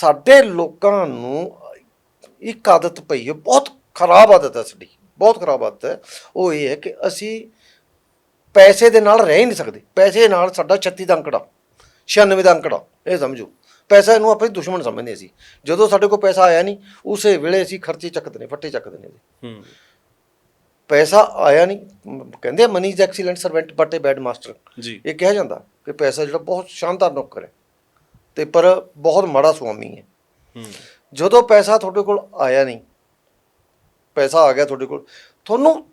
ਸਾਡੇ ਲੋਕਾਂ ਨੂੰ ਇੱਕ ਆਦਤ ਪਈ ਹੈ ਬਹੁਤ ਖਰਾਬ ਆਦਤ ਹੈ ਸਾਡੀ ਬਹੁਤ ਖਰਾਬ ਆਦਤ ਹੈ। ਉਹ ਇਹ ਹੈ ਕਿ ਅਸੀਂ ਪੈਸੇ ਦੇ ਨਾਲ ਰਹਿ ਹੀ ਨਹੀਂ ਸਕਦੇ ਪੈਸੇ ਨਾਲ ਸਾਡਾ 36 ਦਾ ਅੰਕੜਾ 96 ਦਾ ਅੰਕੜਾ ਇਹ ਸਮਝੋ। ਪੈਸਾ ਨੂੰ ਆਪਣੀ ਦੁਸ਼ਮਣ ਸਮਝਦੇ ਸੀ ਜਦੋਂ ਸਾਡੇ ਕੋਲ ਪੈਸਾ ਆਇਆ ਨਹੀਂ ਉਸੇ ਵੇਲੇ ਅਸੀਂ ਖਰਚੇ ਚੱਕਦੇ ਨੇ ਫੱਟੇ ਚੱਕਦੇ ਨੇ ਹੂੰ। ਪੈਸਾ ਆਇਆ ਨਹੀਂ ਕਹਿੰਦੇ money is excellent servant but a bad master ਜੀ। ਇਹ ਕਿਹਾ ਜਾਂਦਾ ਕਿ ਪੈਸਾ ਜਿਹੜਾ ਬਹੁਤ ਸ਼ਾਨਦਾਰ ਨੌਕਰ ਹੈ। ਤੇ ਪਰ ਬਹੁਤ ਮਾੜਾ ਸੁਆਮੀ ਹੈ। ਜਦੋਂ ਪੈਸਾ ਤੁਹਾਡੇ ਕੋਲ ਆਇਆ ਨਹੀਂ ਪੈਸਾ ਆ ਗਿਆ ਤੁਹਾਡੇ ਕੋਲ ਤੁਹਾਨੂੰ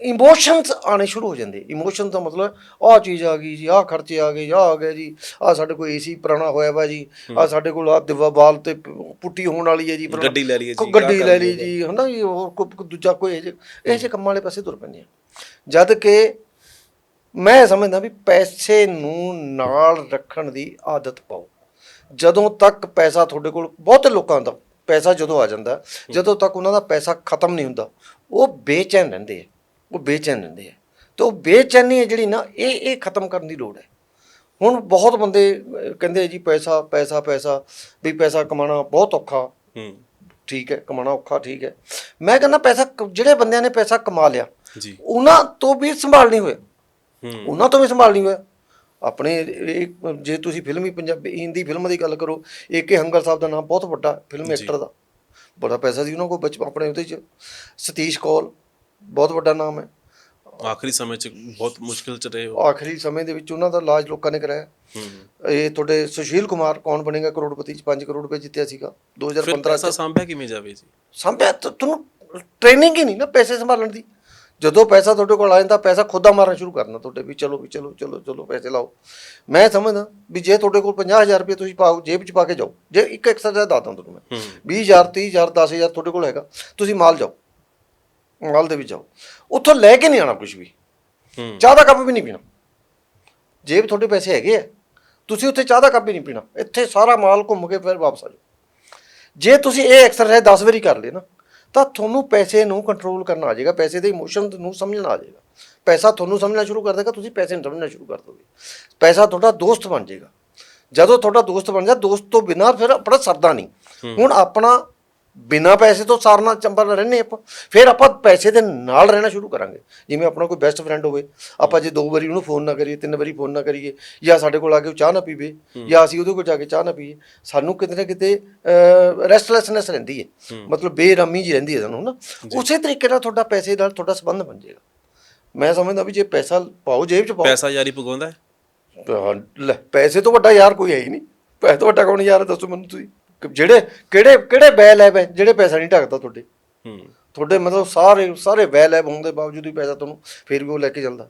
ਇਮੋਸ਼ਨਸ ਆਣੇ ਸ਼ੁਰੂ ਹੋ ਜਾਂਦੇ। ਇਮੋਸ਼ਨ ਦਾ ਮਤਲਬ ਆਹ ਚੀਜ਼ ਆ ਗਈ ਜੀ ਆਹ ਖਰਚੇ ਆ ਗਏ ਆਹ ਆ ਗਿਆ ਜੀ ਆਹ ਸਾਡੇ ਕੋਲ ਏਸੀ ਪੁਰਾਣਾ ਹੋਇਆ ਵਾ ਜੀ ਆਹ ਸਾਡੇ ਕੋਲ ਆਹ ਦਿਵਾ ਬਾਲ ਤੇ ਪੁੱਟੀ ਹੋਣ ਵਾਲੀ ਹੈ ਜੀ ਗੱਡੀ ਲੈ ਕੋਈ ਜੀ, ਗੱਡੀ ਲੈ ਲਈ। ਜੀ। ਹਨਾ ਜੀ ਹੋਰ ਕੋਈ ਦੂਜਾ ਕੋਈ ਇਹ ਇਹ ਜਿਹੇ ਕੰਮਾਂ ਵਾਲੇ ਪਾਸੇ ਤੁਰ ਪੈਂਦੇ ਆ। ਜਦ ਕਿ ਮੈਂ ਸਮਝਦਾ ਵੀ ਪੈਸੇ ਨੂੰ ਨਾਲ ਰੱਖਣ ਦੀ ਆਦਤ ਪਾਓ। ਜਦੋਂ ਤੱਕ ਪੈਸਾ ਤੁਹਾਡੇ ਕੋਲ ਬਹੁਤੇ ਲੋਕਾਂ ਦਾ ਪੈਸਾ ਜਦੋਂ ਆ ਜਾਂਦਾ ਜਦੋਂ ਤੱਕ ਉਹਨਾਂ ਦਾ ਪੈਸਾ ਖਤਮ ਨਹੀਂ ਹੁੰਦਾ ਉਹ ਬੇਚੈਨ ਰਹਿੰਦੇ ਆ ਉਹ ਬੇਚੈਨ ਰਹਿੰਦੇ ਆ। ਤੇ ਉਹ ਬੇਚੈਨੀ ਹੈ ਜਿਹੜੀ ਨਾ ਇਹ ਇਹ ਖਤਮ ਕਰਨ ਦੀ ਲੋੜ ਹੈ। ਹੁਣ ਬਹੁਤ ਬੰਦੇ ਕਹਿੰਦੇ ਜੀ ਪੈਸਾ ਪੈਸਾ ਪੈਸਾ ਵੀ ਪੈਸਾ ਕਮਾਉਣਾ ਬਹੁਤ ਔਖਾ। ਹੂੰ। ਠੀਕ ਹੈ ਕਮਾਉਣਾ ਔਖਾ ਠੀਕ ਹੈ। ਮੈਂ ਕਹਿੰਦਾ ਪੈਸਾ ਜਿਹੜੇ ਬੰਦਿਆਂ ਨੇ ਪੈਸਾ ਕਮਾ ਲਿਆ ਜੀ। ਉਹਨਾਂ ਤੋਂ ਵੀ ਸੰਭਾਲ ਨਹੀਂ ਹੋਇਆ। ਉਹਨਾਂ ਤੋਂ ਵੀ ਸੰਭਾਲ ਨਹੀਂ ਹੋਇਆ। ਆਪਣੇ ਇਹ- ਜੇ ਤੁਸੀਂ ਫਿਲਮੀ ਪੰਜਾਬੀ ਹਿੰਦੀ ਫਿਲਮ ਦੀ ਗੱਲ ਕਰੋ ਏਕੇ ਹੰਗਰ ਸਾਹਿਬ ਦਾ ਨਾਮ ਬਹੁਤ ਵੱਡਾ ਫਿਲਮ। ਐਕਟਰ ਦਾ। ਬੜਾ ਪੈਸਾ ਸੀ ਉਹਨਾਂ ਕੋਲ ਬਚ ਆਪਣੇ ਉਹਦੇ ਚ। ਸਤੀਸ਼ ਕੌਲ ਬਹੁਤ ਵੱਡਾ ਨਾਮ ਹੈ। ਆਖਰੀ ਸਮੇਂ 'ਚ ਬਹੁਤ ਮੁਸ਼ਕਿਲ 'ਚ ਰਹੇ ਹੋ। ਆਖਰੀ ਸਮੇਂ ਦੇ ਵਿੱਚ ਉਹਨਾਂ ਦਾ ਇਲਾਜ ਲੋਕਾਂ ਨੇ ਕਰਾਇਆ। ਇਹ ਤੁਹਾਡੇ ਸੁਸ਼ੀਲ ਕੁਮਾਰ ਕੌਣ ਬਣੇਗਾ? ਕਰੋੜਪਤੀ ਚ 5 ਕਰੋੜ ਰੁਪਏ ਜਿੱਤਿਆ ਸੀਗਾ। ਫਿਰ 2015 ਪੈਸਾ ਚ। ਸੰਭਿਆ ਕਿਵੇਂ ਜਾਵੇ ਜੀ? ਸੰਭਿਆ ਤੁਹਾਨੂੰ ਟ੍ਰੇਨਿੰਗ ਹੀ ਨਹੀਂ ਨਾ ਪੈਸੇ ਸੰਭਾਲਣ ਦੀ। ਜਦੋਂ ਪੈਸਾ ਤੁਹਾਡੇ ਕੋਲ ਆ ਜਾਂਦਾ ਪੈਸਾ ਖੁਦਾ ਮਾਰਨਾ ਸ਼ੁਰੂ ਕਰਨਾ ਤੁਹਾਡੇ ਵੀ ਚਲੋ ਵੀ ਚਲੋ ਚਲੋ ਚਲੋ ਪੈਸੇ ਲਾਓ। ਮੈਂ ਸਮਝਦਾ ਵੀ ਜੇ ਤੁਹਾਡੇ ਕੋਲ 50000 ਰੁਪਏ ਤੁਸੀਂ ਪਾਓ ਜੇਬ 'ਚ ਪਾ ਕੇ ਜਾਓ। ਜੇ ਇੱਕ ਐਕਸਰਸਾਈਜ਼ ਦੱਸਦਾ ਤੁਹਾਨੂੰ ਮੈਂ। ਹੂੰ। 20000 30000 10000 ਤੁਹਾਡੇ ਕੋਲ ਹੈਗਾ ਤੁਸੀਂ ਮਾਲ ਜਾਓ। ਮਾਲ ਦੇ ਵਿੱਚ ਜਾਓ। ਉੱਥੋਂ ਲੈ ਕੇ ਨਹੀਂ ਆਣਾ ਕੁਝ ਵੀ। ਹੂੰ। ਚਾਹ ਦਾ ਕੱਪ ਵੀ ਨਹੀਂ ਪੀਣਾ। ਜੇਬ ਤੁਹਾਡੇ ਪੈਸੇ ਹੈਗੇ ਆ। ਤੁਸੀਂ ਉੱਥੇ ਚਾਹ ਦਾ ਕੱਪ ਵੀ ਨਹੀਂ ਪੀਣਾ। ਇੱਥੇ ਸਾਰਾ ਮਾਲ ਘੁੰਮ ਕੇ ਫਿਰ ਵਾਪਸ ਆ ਜਾਓ। ਜੇ ਤੁਸੀਂ ਇਹ ਐਕਸਰਸਾਈਜ਼ 10 ਵਾਰੀ ਕਰ ਲਈ ਨਾ ਤਾਂ ਤੁਹਾਨੂੰ ਪੈਸੇ ਨੂੰ ਕੰਟਰੋਲ ਕਰਨਾ ਆ ਜਾਏਗਾ ਪੈਸੇ ਦੇ ਇਮੋਸ਼ਨ ਨੂੰ ਸਮਝਣਾ ਆ ਜਾਏਗਾ। ਪੈਸਾ ਤੁਹਾਨੂੰ ਸਮਝਣਾ ਸ਼ੁਰੂ ਕਰ ਦੇਗਾ ਤੁਸੀਂ ਪੈਸੇ ਨੂੰ ਸਮਝਣਾ ਸ਼ੁਰੂ ਕਰ ਦੋਗੇ। ਪੈਸਾ ਤੁਹਾਡਾ ਦੋਸਤ ਬਣ ਜਾਏਗਾ। ਜਦੋਂ ਤੁਹਾਡਾ ਦੋਸਤ ਬਣ ਜਾ ਦੋਸਤ ਤੋਂ ਬਿਨਾ ਫਿਰ ਆਪਣਾ ਸਰਦਾ ਨਹੀਂ। ਹੁਣ ਆਪਣਾ ਬਿਨਾ ਪੈਸੇ ਤੋਂ ਸਾਰਨਾ ਚੰਬਰ ਰਹਿੰਦੇ ਆਪਾਂ। ਫਿਰ ਆਪਾਂ ਪੈਸੇ ਦੇ ਨਾਲ ਰਹਿਣਾ ਸ਼ੁਰੂ ਕਰਾਂਗੇ। ਜਿਵੇਂ ਆਪਣਾ ਕੋਈ ਬੈਸਟ ਫਰੈਂਡ ਹੋਵੇ ਆਪਾਂ ਜੇ ਦੋ ਵਾਰੀ ਉਹਨੂੰ ਫੋਨ ਨਾ ਕਰੀਏ ਤਿੰਨ ਵਾਰੀ ਫੋਨ ਨਾ ਕਰੀਏ ਜਾਂ ਸਾਡੇ ਕੋਲ ਆ ਕੇ ਉਹ ਚਾਹ ਨਾ ਪੀਵੇ ਜਾਂ ਅਸੀਂ ਉਹਦੇ ਕੋਲ ਜਾ ਕੇ ਚਾਹ ਨਾ ਪੀਏ ਸਾਨੂੰ ਕਿਤੇ ਨਾ ਕਿਤੇ ਰੈਸਟਲੈਸਨੈਸ ਰਹਿੰਦੀ ਹੈ। ਮਤਲਬ ਬੇਰਾਮੀ ਜੀ ਰਹਿੰਦੀ ਹੈ ਸਾਨੂੰ ਨਾ ਉਸੇ ਤਰੀਕੇ ਨਾਲ ਤੁਹਾਡਾ ਪੈਸੇ ਨਾਲ ਤੁਹਾਡਾ ਸੰਬੰਧ ਬਣ ਜਾਏਗਾ। ਮੈਂ ਸਮਝਦਾ ਵੀ ਜੇ ਪੈਸਾ ਪਾਓ ਜੇਬ 'ਚ ਪਾਓ। ਪੈਸਾ ਯਾਰੀ ਪਗਾਉਂਦਾ ਹੈ? ਪੈਸੇ ਤੋਂ ਵੱਡਾ ਯਾਰ ਕੋਈ ਹੈ ਹੀ ਨਹੀਂ। ਪੈਸੇ ਤੋਂ ਵੱਡਾ ਕੌਣ ਯਾਰ ਦੱਸੋ ਮੈਨੂੰ ਤੁਸੀਂ। ਜਿਹੜੇ ਕਿਹੜੇ ਕਿਹੜੇ ਬੈਲ ਹੈ ਬੈ ਜਿਹੜੇ ਪੈਸਾ ਨਹੀਂ ਢੱਕਦਾ ਤੁਹਾਡੇ? ਹੂੰ। ਤੁਹਾਡੇ ਮਤਲਬ ਸਾਰੇ ਸਾਰੇ ਵੈਲ ਐਬ ਹੋਣ ਦੇ ਬਾਵਜੂਦ ਵੀ ਪੈਸਾ ਤੁਹਾਨੂੰ ਫਿਰ ਵੀ ਉਹ ਲੈ ਕੇ ਚੱਲਦਾ।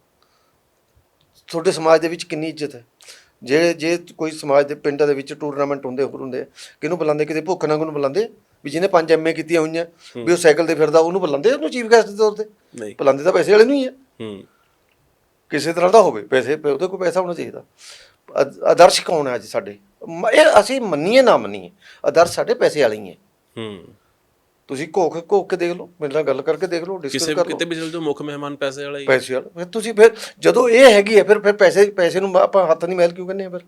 ਤੁਹਾਡੇ ਸਮਾਜ ਦੇ ਵਿੱਚ ਕਿੰਨੀ ਇੱਜ਼ਤ ਹੈ ਜੇ ਜੇ ਕੋਈ ਸਮਾਜ ਦੇ ਪਿੰਡਾਂ ਦੇ ਵਿੱਚ ਟੂਰਨਾਮੈਂਟ ਹੁੰਦੇ ਹੋਰ ਹੁੰਦੇ ਕਿਹਨੂੰ ਬੁਲਾਉਂਦੇ? ਕਿਤੇ ਭੁੱਖ ਨੰਗ ਨੂੰ ਬੁਲਾਉਂਦੇ? ਵੀ ਜਿਹਨੇ ਪੰਜ ਐਮਏ ਕੀਤੀਆਂ ਹੋਈਆਂ ਵੀ ਉਹ ਸਾਈਕਲ ਤੇ ਫਿਰਦਾ ਉਹਨੂੰ ਬੁਲਾਉਂਦੇ ਉਹਨੂੰ ਚੀਫ ਗੈਸਟ ਦੇ ਤੌਰ ਤੇ? ਨਹੀਂ। ਬੁਲਾਉਂਦੇ ਤਾਂ ਪੈਸੇ ਵਾਲੇ ਨੂੰ ਹੀ ਹੈ ਹੂੰ। ਕਿਸੇ ਤਰ੍ਹਾਂ ਦਾ ਹੋਵੇ ਪੈਸੇ ਉਹਦੇ ਕੋਲ ਪੈਸਾ ਹੋਣਾ ਚਾਹੀਦਾ। ਆਦਰਸ਼ ਕੌਣ ਹੈ ਅੱਜ ਸਾਡੇ? ਮ- ਇਹ ਅਸੀਂ ਮੰਨੀਏ ਨਾ ਮੰਨੀਏ ਆਦਰਸ਼ ਸਾਡੇ ਪੈਸੇ ਵਾਲੇ ਹੀ ਹੈ। ਤੁਸੀਂ ਘੋਖ ਘੋਖ ਕੇ ਦੇਖ ਲਓ ਮੇਰੇ ਨਾਲ ਗੱਲ ਕਰਕੇ ਦੇਖ ਲਓ ਡਿਸਕਸ ਕਿਸੇ ਕਰ ਕਿਤੇ ਲਓ ਵੀ ਚਲ ਜਾਓ ਮੁੱਖ ਮਹਿਮਾਨ ਪੈਸੇ ਵਾਲਾ ਹੀ। ਪੈਸੇ ਵਾਲਾ ਫਿਰ ਤੁਸੀਂ ਫਿਰ ਜਦੋਂ ਇਹ ਹੈਗੀ ਹੈ ਫਿਰ ਫਿਰ ਪੈਸੇ ਪੈਸੇ ਨੂੰ ਆਪਾਂ ਹੱਥ ਨਹੀਂ ਮੈਲ ਕਿਉਂ ਕਹਿੰਦੇ ਆ ਫਿਰ?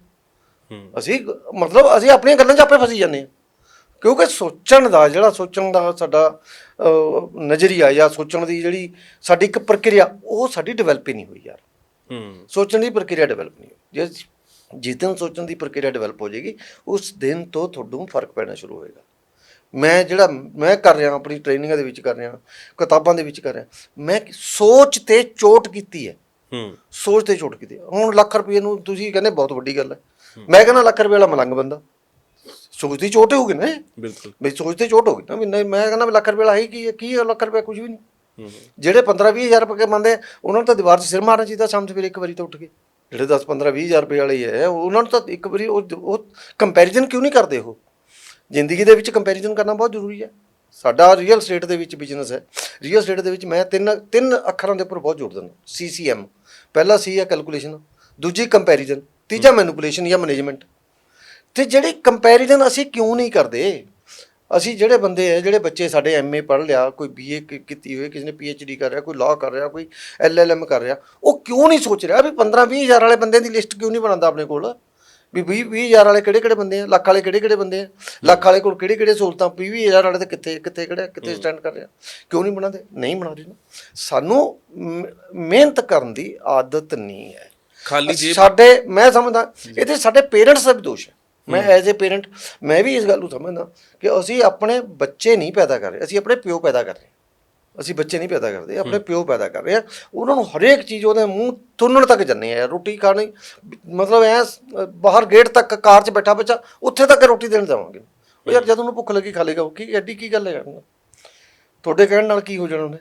ਹੂੰ। ਅਸੀਂ ਮਤਲਬ ਅਸੀਂ ਆਪਣੀਆਂ ਗੱਲਾਂ 'ਚ ਆਪੇ ਫਸੀ ਜਾਂਦੇ ਹਾਂ ਕਿਉਂਕਿ ਸੋਚਣ ਦਾ ਜਿਹੜਾ ਸੋਚਣ ਦਾ ਸਾਡਾ ਅਹ, ਨਜ਼ਰੀਆ ਜਾਂ ਸੋਚਣ ਦੀ ਜਿਹੜੀ ਸਾਡੀ ਇੱਕ ਪ੍ਰਕਿਰਿਆ ਉਹ ਸਾਡੀ ਡਿਵੈਲਪ ਹੀ ਨਹੀਂ ਹੋਈ ਯਾਰ। ਹੂੰ। ਸੋਚਣ ਦੀ ਪ੍ਰਕਿਰਿਆ ਡਿਵੈਲਪ ਨਹੀਂ ਹੋਈ। ਜੇ ਜਿਸ ਦਿਨ ਸੋਚਣ ਦੀ ਪ੍ਰਕਿਰਿਆ ਡਿਵੈਲਪ ਹੋ ਜਾਏਗੀ ਉਸ ਦਿਨ ਤੋਂ ਤੁਹਾਨੂੰ ਫ਼ਰਕ ਪੈਣਾ ਸ਼ੁਰੂ ਹੋਏਗਾ। ਮੈਂ ਜਿਹੜਾ ਮੈਂ ਕਰ ਰਿਹਾ ਆਪਣੀ ਟ੍ਰੇਨਿੰਗਾਂ ਦੇ ਵਿੱਚ ਕਰ ਰਿਹਾ ਕਿਤਾਬਾਂ ਦੇ ਵਿੱਚ ਕਰ ਰਿਹਾ ਮੈਂ ਸੋਚ ਤੇ ਚੋਟ ਕੀਤੀ ਹੈ। ਹੂੰ। ਸੋਚ ਤੇ ਚੋਟ ਕੀਤੀ। ਹੁਣ ਲੱਖ ਰੁਪਏ ਨੂੰ ਤੁਸੀਂ ਕਹਿੰਦੇ ਬਹੁਤ ਵੱਡੀ ਗੱਲ ਹੈ। ਮੈਂ ਕਹਿੰਦਾ ਲੱਖ ਰੁਪਏ ਵਾਲਾ ਮਲੰਗ ਬੰਦਾ। ਸੋਚ ਦੀ ਚੋਟ ਹੋਊਗੀ ਨਾ। ਬਿਲਕੁਲ। ਵੀ ਸੋਚ ਤੇ ਚੋਟ ਹੋਗੀ ਨਾ ਵੀ ਨਹੀਂ ਮੈਂ ਕਹਿੰਦਾ ਲੱਖ ਰੁਪਏ ਵਾਲਾ ਹੈ ਕੀ ਹੈ? ਕੀ ਹੈ ਲੱਖ ਰੁਪਏ? ਕੁਝ ਵੀ ਨਹੀਂ। ਜਿਹੜੇ 15 20000 ਰੁਪਏ ਮੰਨਦੇ ਉਹਨਾਂ ਨੂੰ ਤਾਂ ਦੀਵਾਰ 'ਚ ਸਿਰ ਮਾਰਨਾ ਚਾਹੀਦਾ ਸ਼ਾਮ ਸਵੇਰੇ ਇੱਕ ਵਾਰੀ ਤਾਂ ਉੱਠ ਕੇ। ਜਿਹੜੇ 10 15 20000 ਰੁਪਏ ਵਾਲੇ ਹੈ, ਉਹਨਾਂ ਨੂੰ ਤਾਂ ਇੱਕ ਵਾਰੀ ਉਹ ਕੰਪੈਰੀਜ਼ਨ ਕਿਉਂ ਨਹੀਂ ਕਰਦੇ ਉਹ? ਜ਼ਿੰਦਗੀ ਦੇ ਵਿੱਚ ਕੰਪੈਰੀਜ਼ਨ ਕਰਨਾ ਬਹੁਤ ਜ਼ਰੂਰੀ ਹੈ। ਸਾਡਾ ਰੀਅਲ ਸਟੇਟ ਦੇ ਵਿੱਚ ਬਿਜ਼ਨਸ ਹੈ। ਰੀਅਲ ਸਟੇਟ ਦੇ ਵਿੱਚ ਮੈਂ ਤਿੰਨ ਤਿੰਨ ਅੱਖਰਾਂ ਦੇ ਉੱਪਰ ਬਹੁਤ ਜ਼ੋਰ ਦਿੰਦਾ CCM ਪਹਿਲਾ ਸੀ ਹੈ ਕੈਲਕੂਲੇਸ਼ਨ ਦੂਜੀ ਕੰਪੈਰੀਜ਼ਨ ਤੀਜਾ ਮੈਨੂਪੂਲੇਸ਼ਨ ਜਾਂ ਮੈਨੇਜਮੈਂਟ ਤੇ ਜਿਹੜੀ ਕੰਪੈਰੀਜ਼ਨ ਅਸੀਂ ਕਿਉਂ ਨਹੀਂ ਕਰਦੇ? ਅਸੀਂ ਜਿਹੜੇ ਬੰਦੇ ਆ ਜਿਹੜੇ ਬੱਚੇ ਸਾਡੇ ਐਮਏ ਪੜ੍ਹ ਲਿਆ ਕੋਈ ਬੀਏ ਕੀਤੀ ਹੋਈ ਕਿਸੇ ਨੇ ਪੀਐਚਡੀ ਕਰ ਰਿਹਾ ਕੋਈ ਲਾਅ ਕਰ ਰਿਹਾ ਕੋਈ ਐਲਐਲਐਮ ਕਰ ਰਿਹਾ ਉਹ ਕਿਉਂ ਨਹੀਂ ਸੋਚ ਰਿਹਾ ਵੀ 15 20 ਹਜ਼ਾਰ ਵਾਲੇ ਬੰਦੇ ਦੀ ਲਿਸਟ ਕਿਉਂ ਨਹੀਂ ਬਣਾਉਂਦਾ ਆਪਣੇ ਕੋਲ? ਵੀ 20 20000 ਵਾਲੇ ਕਿਹੜੇ ਕਿਹੜੇ ਬੰਦੇ ਆ ਲੱਖ ਵਾਲੇ ਕਿਹੜੇ ਕਿਹੜੇ ਬੰਦੇ ਆ? ਲੱਖ ਵਾਲੇ ਕੋਲ ਕਿਹੜੇ ਕਿਹੜੇ ਸਹੂਲਤਾਂ 20 20000 ਵਾਲੇ ਤੇ ਕਿੱਥੇ ਕਿੱਥੇ ਕਿਹੜੇ ਕਿੱਥੇ ਸਟੈਂਡ ਕਰ ਰਿਹਾ? ਕਿਉਂ ਨਹੀਂ ਬਣਾਉਂਦੇ? ਨਹੀਂ ਬਣਾ ਰਹੇ ਸਾਨੂੰ ਮਿਹਨਤ ਕਰਨ ਦੀ ਆਦਤ ਨਹੀਂ ਹੈ। ਖਾਲੀ ਜੇਬ ਸਾਡੇ ਮੈਂ ਸਮਝਦਾ ਇਹਦੇ ਸਾਡੇ ਪੇਰੈਂਟਸ ਦਾ ਵੀ ਦੋਸ਼ ਹੈ। ਮੈਂ ਐਜ਼ ਅ ਪੇਰੈਂਟ ਮੈਂ ਵੀ ਇਸ ਗੱਲ ਨੂੰ ਸਮਝਦਾ ਕਿ ਅਸੀਂ ਆਪਣੇ ਬੱਚੇ ਨਹੀਂ ਪੈਦਾ ਕਰ ਰਹੇ ਅਸੀਂ ਆਪਣੇ ਪਿਓ ਪੈਦਾ ਕਰ ਰਹੇ ਅਸੀਂ ਬੱਚੇ ਨਹੀਂ ਪੈਦਾ ਕਰਦੇ ਆਪਣੇ ਪਿਓ ਪੈਦਾ ਕਰ ਰਹੇ ਆ ਉਹਨਾਂ ਨੂੰ ਹਰੇਕ ਚੀਜ਼ ਉਹਦੇ ਮੂੰਹ ਤੁੰਨਣ ਤੱਕ ਜੰਨੇ ਆ ਰੋਟੀ ਖਾਣੀ ਮਤਲਬ ਐ ਬਾਹਰ ਗੇਟ ਤੱਕ ਕਾਰ 'ਚ ਬੈਠਾ ਬੱਚਾ ਉੱਥੇ ਤੱਕ ਰੋਟੀ ਦੇਣ ਜਾਵਾਂਗੇ। ਉਹ ਯਾਰ ਜਦ ਉਹਨੂੰ ਭੁੱਖ ਲੱਗੀ ਖਾ ਲੇਗਾ ਉਹ ਕੀ ਐਡੀ ਕੀ ਗੱਲ ਹੈ ਤੁਹਾਡੇ ਕਹਿਣ ਨਾਲ ਕੀ ਹੋ ਜਾਣਾ ਉਹਨੇ?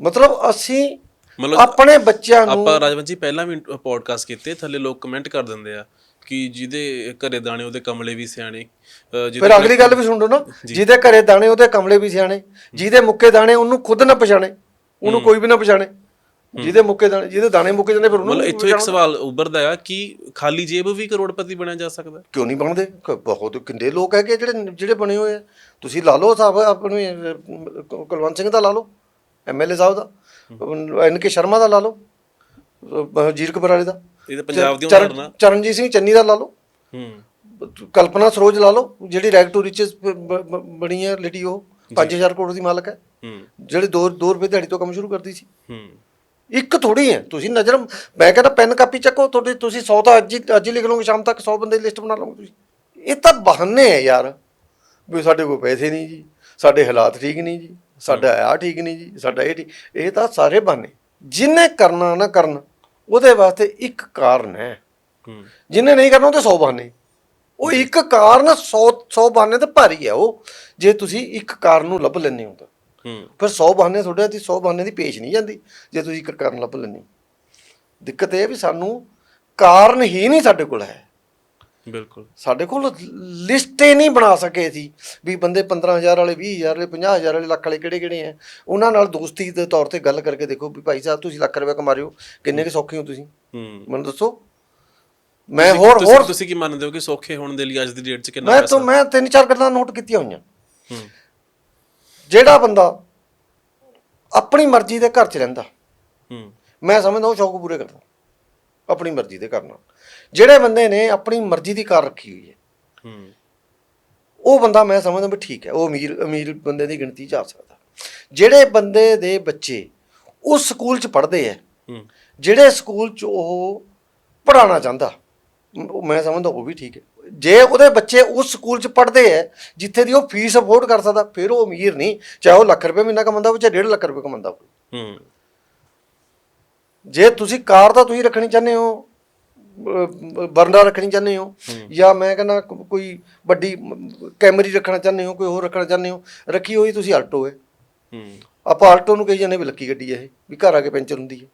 ਮਤਲਬ ਅਸੀਂ ਮਤਲਬ ਆਪਣੇ ਬੱਚਿਆਂ ਨੂੰ ਆਪਾਂ ਰਾਜਵੰਤ ਜੀ ਪਹਿਲਾਂ ਵੀ ਪੋਡਕਾਸਟ ਕੀਤੇ ਥੱਲੇ ਲੋਕ ਕਮੈਂਟ ਕਰ ਦਿੰਦੇ ਆ। ਕਿ ਜਿਹਦੇ ਘਰੇ ਦਾਣੇ ਉਹਦੇ ਕਮਲੇ ਵੀ ਸਿਆਣੇ ਅਹ ਜਿਹਦੇ ਫਿਰ ਅਗਲੀ ਗੱਲ ਵੀ ਸੁਣ ਲਓ ਨਾ ਜਿਹਦੇ ਘਰੇ ਦਾਣੇ ਉਹਦੇ ਕਮਲੇ ਵੀ ਸਿਆਣੇ ਜਿਹਦੇ ਮੁੱਕੇ ਦਾਣੇ ਉਹਨੂੰ ਖੁਦ ਨਾ ਪਛਾਣੇ ਉਹਨੂੰ ਕੋਈ ਵੀ ਨਾ ਪਛਾਣੇ ਜਿਹਦੇ ਮੁੱਕੇ ਦਾਣੇ ਜਿਹਦੇ ਦਾਣੇ ਮੁੱਕੇ ਜਾਂਦੇ ਫਿਰ ਉਹਨੂੰ ਮਤਲਬ ਇੱਥੋਂ ਇੱਕ ਸਵਾਲ ਉੱਭਰਦਾ ਆ ਕਿ ਖਾਲੀ ਜੇਬ ਵੀ ਕਰੋੜਪਤੀ ਬਣਿਆ ਜਾ ਸਕਦਾ? ਕਿਉਂ ਨਹੀਂ ਬਣਦੇ? ਕ- ਬਹੁਤ ਕਿੰਨੇ ਲੋਕ ਹੈਗੇ ਜਿਹੜੇ ਜਿਹੜੇ ਬਣੇ ਹੋਏ ਆ। ਤੁਸੀਂ ਲਾ ਲਓ ਸਾਹਿਬ ਆਪਣੇ ਅਹ, ਕ- ਕੁਲਵੰਤ ਸਿੰਘ ਦਾ ਲਾ ਲਓ ਐਮਐਲਏ ਸਾਹਿਬ ਦਾ ਐਨ ਕੇ ਸ਼ਰਮਾ ਦਾ ਲਾ ਲਓ ਅਹ, ਜੀਰ ਕਬਰਾਲੇ ਦਾ। ਇਹ ਤਾਂ ਪੰਜਾਬ ਦੀ ਉਦਾਹਰਣ ਆ ਚਰਨਜੀਤ ਸਿੰਘ ਚੰਨੀ ਦਾ ਲਾ ਲਓ। ਹੂੰ। ਕਲਪਨਾ ਸਰੋਜ ਲਾ ਲਓ ਜਿਹੜੀ ਰੈਗ ਟੂ ਰਿਚਸ ਬਣੀ ਹੈ ਲੇਡੀ ਉਹ 5000 ਕਰੋੜ ਦੀ ਮਾਲਕ ਹੈ। ਹੂੰ। ਜਿਹੜੇ 2 2 ਰੁਪਏ ਦਿਹਾੜੀ ਤੋਂ ਕੰਮ ਸ਼ੁਰੂ ਕਰਦੀ ਸੀ। ਹੂੰ। ਇੱਕ ਥੋੜੀ ਹੈ। ਤੁਸੀਂ ਨਜ਼ਰ ਮੈਂ ਕਹਿੰਦਾ ਪੈਨ ਕਾਪੀ ਚੱਕੋ ਤੁਹਾਡੇ ਤੁਸੀਂ 100 ਤਾਂ ਅੱਜ ਹੀ ਅੱਜ ਹੀ ਲਿਖ ਲਓਗੇ ਸ਼ਾਮ ਤੱਕ 100 ਬੰਦੇ ਦੀ ਲਿਸਟ ਬਣਾ ਲਓਗੇ ਤੁਸੀਂ। ਇਹ ਤਾਂ ਬਹਾਨੇ ਹੈ ਯਾਰ। ਵੀ ਸਾਡੇ ਕੋਲ ਪੈਸੇ ਨਹੀਂ ਜੀ ਸਾਡੇ ਹਾਲਾਤ ਠੀਕ ਨਹੀਂ ਜੀ ਸਾਡਾ ਆ ਠੀਕ ਨਹੀਂ ਜੀ ਸਾਡਾ ਇਹ ਠੀਕ ਇਹ ਤਾਂ ਸਾਰੇ ਬਹਾਨੇ। ਜਿਨੇ ਕਰਨਾ ਨਾ ਕਰਨ ਉਹਦੇ ਵਾਸਤੇ ਇੱਕ ਕਾਰਨ ਹੈ। ਜਿਨੇ ਨਹੀਂ ਕਰਨਾ ਉਹਦੇ 100 ਬਹਾਨੇ। ਉਹ ਇੱਕ ਕਾਰਨ 100 100 ਬਹਾਨੇ ਤੇ ਭਾਰੀ ਹੈ ਉਹ। ਜੇ ਤੁਸੀਂ ਇੱਕ ਕਾਰਨ ਨੂੰ ਲੱਭ ਲੈਂਦੇ ਹੋ ਤਾਂ। ਫਿਰ 100 ਬਹਾਨੇ ਤੁਹਾਡੇ ਤੇ 100 ਬਹਾਨੇ ਦੀ ਪੇਸ਼ ਨਹੀਂ ਜਾਂਦੀ। ਜੇ ਤੁਸੀਂ ਇੱਕ ਕਾਰਨ ਲੱਭ ਹੋ। ਦਿੱਕਤ ਇਹ ਵੀ ਸਾਨੂੰ ਕਾਰਨ ਹੀ ਨਹੀਂ ਸਾਡੇ ਕੋਲ ਹੈ। ਬਿਲਕੁਲ। ਸਾਡੇ ਕੋਲ ਲਿਸਟ ਹੀ ਨਹੀਂ ਬਣਾ ਸਕੇ ਸੀ ਵੀ ਬੰਦੇ 15000 ਵਾਲੇ 20000 ਵਾਲੇ 50000 ਵਾਲੇ ਲੱਖ ਵਾਲੇ ਕਿਹੜੇ ਕਿਹੜੇ ਆ। ਉਹਨਾਂ ਨਾਲ ਦੋਸਤੀ ਦੇ ਤੌਰ ਤੇ ਗੱਲ ਕਰਕੇ ਦੇਖੋ ਵੀ ਭਾਈ ਸਾਹਿਬ ਤੁਸੀਂ ਲੱਖ ਰੁਪਏ ਕਮਾ ਰਹੇ ਹੋ ਕਿੰਨੇ ਕੁ ਸੌਖੇ ਹੋ ਤੁਸੀਂ? ਹੂੰ। ਮੈਨੂੰ ਦੱਸੋ। ਮੈਂ ਹੋਰ ਹੋਰ ਤੁਸੀਂ ਕੀ ਮੰਨਦੇ ਹੋ ਕਿ ਸੌਖੇ ਹੋਣ ਦੇ ਲਈ ਅੱਜ ਦੀ ਡੇਟ 'ਚ ਕਿੰਨਾ ਮੈਂ ਤਾਂ ਮੈਂ ਤਿੰਨ ਚਾਰ ਗੱਲਾਂ ਨੋਟ ਕੀਤੀਆਂ ਹੋਈਆਂ। ਹੂੰ। ਜਿਹੜਾ ਬੰਦਾ ਆਪਣੀ ਮਰਜ਼ੀ ਦੇ ਘਰ 'ਚ ਰਹਿੰਦਾ ਹੂੰ। ਮੈਂ ਸਮਝਦਾ ਉਹ ਸ਼ੌਕ ਪੂਰੇ ਕਰਦਾ। ਆਪਣੀ ਮਰਜ਼ੀ ਦੇ ਕਰਨਾ। ਜਿਹੜੇ ਬੰਦੇ ਨੇ ਆਪਣੀ ਮਰਜ਼ੀ ਦੀ ਕਾਰ ਰੱਖੀ ਹੋਈ ਹੈ ਹੂੰ। ਉਹ ਬੰਦਾ ਮੈਂ ਸਮਝਦਾ ਵੀ ਠੀਕ ਹੈ ਉਹ ਅਮੀਰ ਅਮੀਰ ਬੰਦੇ ਦੀ ਗਿਣਤੀ 'ਚ ਆ ਸਕਦਾ। ਜਿਹੜੇ ਬੰਦੇ ਦੇ ਬੱਚੇ ਉਸ ਸਕੂਲ 'ਚ ਪੜ੍ਹਦੇ ਹੈ ਹੂੰ। ਜਿਹੜੇ ਸਕੂਲ 'ਚ ਉਹ ਪੜਾਉਣਾ ਚਾਹੁੰਦਾ ਮ- ਉਹ ਮੈਂ ਸਮਝਦਾ ਉਹ ਵੀ ਠੀਕ ਹੈ। ਜੇ ਉਹਦੇ ਬੱਚੇ ਉਸ ਸਕੂਲ 'ਚ ਪੜ੍ਹਦੇ ਹੈ ਜਿੱਥੇ ਦੀ ਉਹ ਫੀਸ ਅਫੋਰਡ ਕਰ ਸਕਦਾ ਫਿਰ ਉਹ ਅਮੀਰ ਨਹੀਂ ਚਾਹੇ ਉਹ ਲੱਖ ਰੁਪਏ ਮਹੀਨਾ ਕਮਾਉਂਦਾ ਹੋਵੇ ਚਾਹੇ 1.5 ਲੱਖ ਰੁਪਏ ਕਮਾਉਂਦਾ ਹੋਵੇ। ਹੂੰ। ਜੇ ਤੁਸੀਂ ਕਾਰ ਤਾਂ ਤੁਸੀਂ ਰੱਖਣੀ ਚਾਹੁੰਦੇ ਹੋ ਬਰਨਾ ਰੱਖਣੀ ਚਾਹੁੰਦੇ ਹੋ ਜਾਂ ਮੈਂ ਕਹਿੰਦਾ ਕੋਈ ਵੱਡੀ ਕੈਮਰੀ ਰੱਖਣਾ ਚਾਹੁੰਦੇ ਹੋ ਕੋਈ ਹੋਰ ਰੱਖਣਾ ਚਾਹੁੰਦੇ ਹੋ ਰੱਖੀ ਹੋਈ ਤੁਸੀਂ ਆਲਟੋ ਹੈ ਹੂੰ। ਆਪਾਂ ਆਲਟੋ ਨੂੰ ਕਹੀ ਜਾਂਦੇ ਵੀ ਲੱਕੀ ਗੱਡੀ ਹੈ ਇਹ ਵੀ ਘਰ ਆ ਕੇ ਪੈਂਚਰ ਹੁੰਦੀ ਹੈ